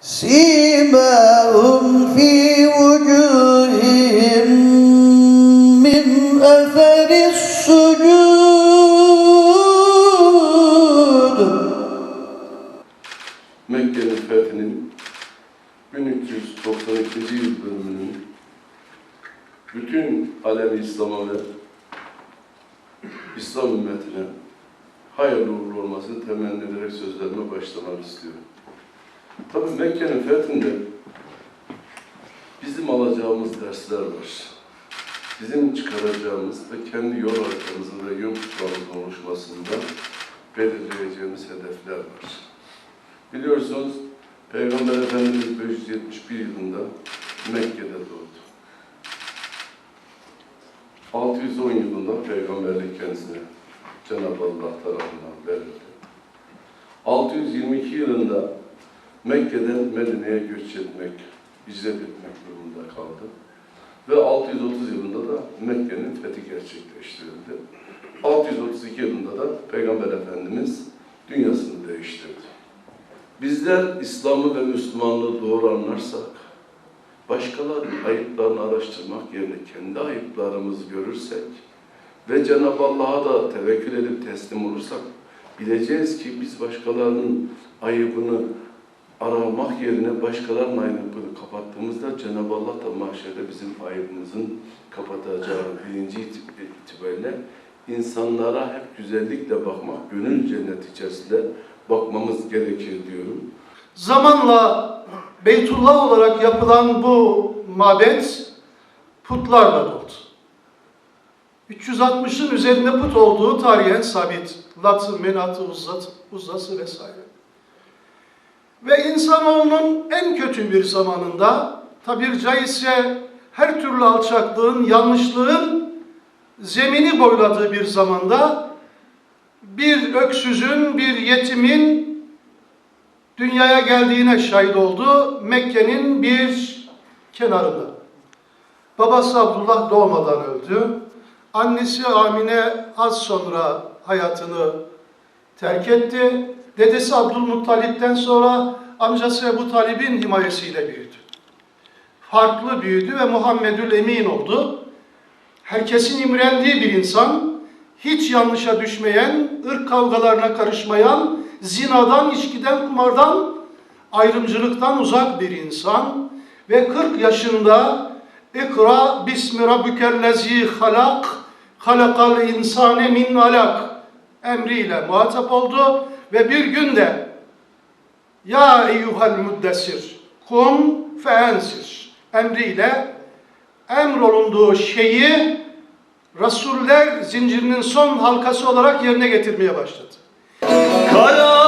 سيماهم في وجوههم من أثر السجود Mekke'nin fethinin 1392. yıl dönümünün bütün alemi İslam'a ve İslam ümmetine hayırlı uğurlu olmasını temenni ederek sözlerime başlamak istiyorum. Tabii Mekke'nin fethinde bizim alacağımız dersler var. Bizim çıkaracağımız ve kendi yol haritamızın ve yön oluşmasında belirleyeceğimiz hedefler var. Biliyorsunuz Peygamber Efendimiz 571 yılında Mekke'de doğdu. 610 yılında peygamberlik kendisine Cenab-ı Allah tarafından verildi. 622 yılında Mekke'den Medine'ye göç etmek, hicret etmek durumunda kaldı. Ve 630 yılında da Mekke'nin fethi gerçekleştirildi. 632 yılında da Peygamber Efendimiz dünyasını değiştirdi. Bizler İslam'ı ve Müslümanlığı doğru anlarsak, başkalarının ayıplarını araştırmak yerine kendi ayıplarımızı görürsek ve Cenab-ı Allah'a da tevekkül edip teslim olursak, bileceğiz ki biz başkalarının ayıbını aramak yerine başkalarının ayıbını kapattığımızda Cenab-ı Allah da mahşerde bizim ayıbımızın kapatacağı bilinci itib- itibariyle insanlara hep güzellikle bakmak, gönül cenneti içerisinde bakmamız gerekir diyorum. Zamanla Beytullah olarak yapılan bu mabet putlarla doldu. 360'ın üzerinde put olduğu tarihen sabit. Latı, menatı, uzzat, uzzası vesaire. Ve insanoğlunun en kötü bir zamanında tabir caizse her türlü alçaklığın, yanlışlığın zemini boyladığı bir zamanda bir öksüzün, bir yetimin dünyaya geldiğine şahit oldu Mekke'nin bir kenarında. Babası Abdullah doğmadan öldü. Annesi Amine az sonra hayatını terk etti. Dedesi Abdülmuttalip'ten sonra amcası Ebu Talib'in himayesiyle büyüdü. Farklı büyüdü ve Muhammedül Emin oldu. Herkesin imrendiği bir insan, hiç yanlışa düşmeyen, ırk kavgalarına karışmayan, zinadan, içkiden, kumardan, ayrımcılıktan uzak bir insan ve 40 yaşında İkra bismi rabbikellezi halak halakal insane min alak emriyle muhatap oldu ve bir günde ya eyyuhal müddessir kum feensir emriyle emrolunduğu şeyi Resuller zincirinin son halkası olarak yerine getirmeye başladı. Kara